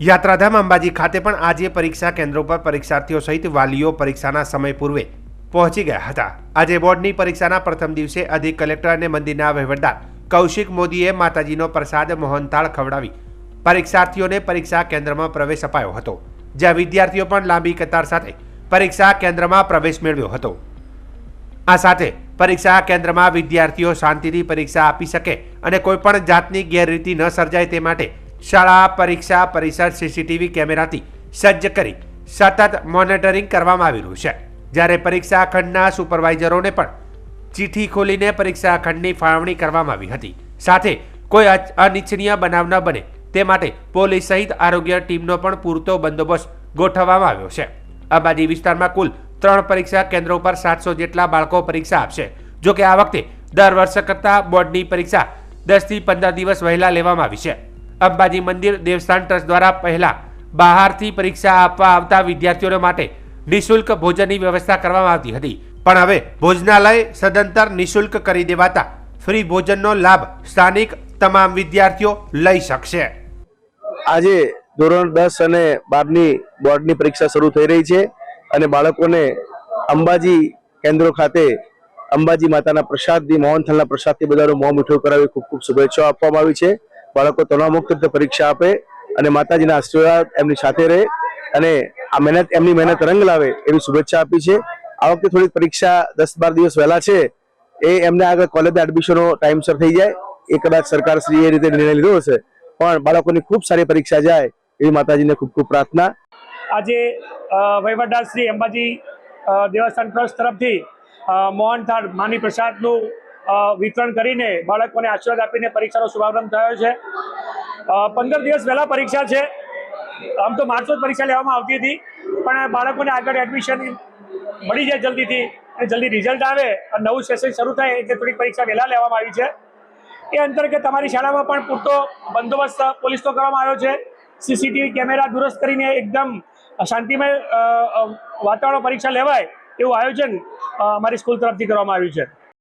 યાત્રાધામ અંબાજી ખાતે પણ આજે પરીક્ષા કેન્દ્રો પર પરીક્ષાર્થીઓ સહિત વાલીઓ પરીક્ષાના સમય પૂર્વે પહોંચી ગયા હતા. આજે બોર્ડની પરીક્ષાના પ્રથમ દિવસે અધિક કલેક્ટર અને મંદિરના વહીવટદાર કૌશિક મોદીએ માતાજીનો પ્રસાદ મોહનતાળ ખવડાવી પરીક્ષાર્થીઓને પરીક્ષા કેન્દ્રમાં પ્રવેશ અપાયો હતો, જ્યાં વિદ્યાર્થીઓ પણ લાંબી કતાર સાથે પરીક્ષા કેન્દ્રમાં પ્રવેશ મેળવ્યો હતો. આ સાથે પરીક્ષા કેન્દ્રમાં વિદ્યાર્થીઓ શાંતિથી પરીક્ષા આપી શકે અને કોઈપણ જાતની ગેરરીતિ ન સર્જાય તે માટે શાળા, પરીક્ષા, પરિસર, સીસીટીવી કેમેરાથી સજ્જ કરી સતત મોનિટરિંગ કરવામાં આવી રહ્યું છે. જ્યારે પરીક્ષા ખંડના સુપરવાઇઝરોને પણ ચીઠી ખોલીને પરીક્ષા ખંડની ફાળવણી કરવામાં આવી હતી. સાથે કોઈ અનિચ્છનીય બનાવ ન બને તે માટે પોલીસ સહિત આરોગ્ય ટીમનો પણ પૂરતો બંદોબસ્ત ગોઠવવામાં આવ્યો છે. અંબાજી વિસ્તારમાં કુલ ત્રણ પરીક્ષા કેન્દ્રો પર સાતસો જેટલા બાળકો પરીક્ષા આપશે. જો કે આ વખતે દર વર્ષ કરતાં બોર્ડની પરીક્ષા દસથી પંદર દિવસ વહેલા લેવામાં આવી છે. અંબાજી મંદિર દેવસ્થાન ટ્રસ્ટ દ્વારા પહેલા બહારથી પરીક્ષા આપવા આવતા વિદ્યાર્થીઓ માટે નિઃશુલ્ક ભોજનની વ્યવસ્થા કરવામાં આવતી હતી. પણ હવે ભોજનાલય સદંતર નિઃશુલ્ક કરી દેવાતા ફ્રી ભોજનનો લાભ સ્થાનિક તમામ વિદ્યાર્થીઓ લઈ શકશે. આજે ધોરણ દસ અને બારની બોર્ડની પરીક્ષા શરૂ થઈ રહી છે અને બાળકોને અંબાજી કેન્દ્રો ખાતે અંબાજી માતાના પ્રસાદથી મોહનથલના પ્રસાદથી બધાનું મોં મીઠું કરાવી ખૂબ ખૂબ શુભેચ્છાઓ આપવામાં આવી છે. બાળકો તણાવમુક્ત રીતે પરીક્ષા આપે અને માતાજીના આશીર્વાદ એમની સાથે રહે અને આ મહેનત, એમની મહેનત રંગ લાવે એવી શુભેચ્છા આપી છે. આ વખતે થોડીક પરીક્ષા દસ બાર દિવસ વહેલા છે. એ એમને આગળ કોલેજના એડમિશનો ટાઈમસર થઈ જાય. એ કદાચ સરકારશ્રીએ એ રીતે નિર્ણય લીધો હશે. પણ બાળકોની ખૂબ સારી પરીક્ષા જાય એવી માતાજીને ખૂબ ખૂબ પ્રાર્થના. આજે વહીવટદાર શ્રી અંબાજી દેવસ્થાન ટ્રસ્ટ તરફથી મોહન મોહનથાળ માની પ્રસાદનું વિતરણ કરીને બાળકોને આશીર્વાદ આપીને પરીક્ષાનો શુભારંભ થયો છે. પંદર દિવસ પહેલાં પરીક્ષા છે. આમ તો માર્ચો જ પરીક્ષા લેવામાં આવતી હતી, પણ બાળકોને આગળ એડમિશન મળી જાય જલ્દીથી અને જલ્દી રિઝલ્ટ આવે અને નવું સેશન શરૂ થાય એટલે થોડીક પરીક્ષા વહેલા લેવામાં આવી છે. એ અંતર્ગત તમારી શાળામાં પણ પૂરતો બંદોબસ્ત પોલીસનો કરવામાં આવ્યો છે. સીસીટીવી કેમેરા દુરસ્ત કરીને એકદમ શાંતિમય વાતાવરણ પરીક્ષા લેવાય એવું આયોજન અમારી સ્કૂલ તરફથી કરવામાં આવ્યું છે.